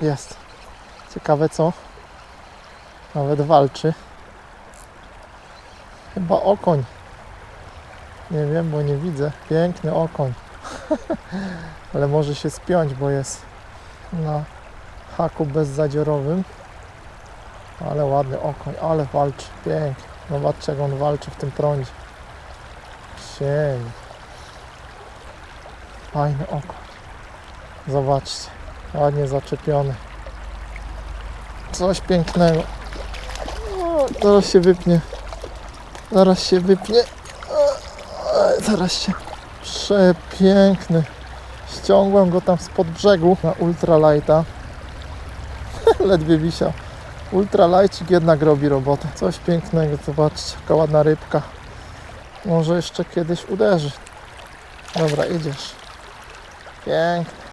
jest. Ciekawe co. Nawet walczy. Chyba okoń. Nie wiem, bo nie widzę. Piękny okoń. Ale może się spiąć, bo jest na haku bezzadziorowym. Ale ładny okoń, ale walczy. Pięknie. Zobaczcie jak on walczy w tym prądzie. Siej. Fajny okoń. Zobaczcie. Ładnie zaczepiony. Coś pięknego. Zaraz się wypnie. Zaraz się wypnie. Zaraz się. Przepiękny. Ściągłem go tam spod brzegu na ultralighta. Ledwie wisiał. Ultralajcik jednak robi robotę. Coś pięknego, zobaczcie, jaka ładna rybka. Może jeszcze kiedyś uderzy. Dobra, idziesz. Pięknie.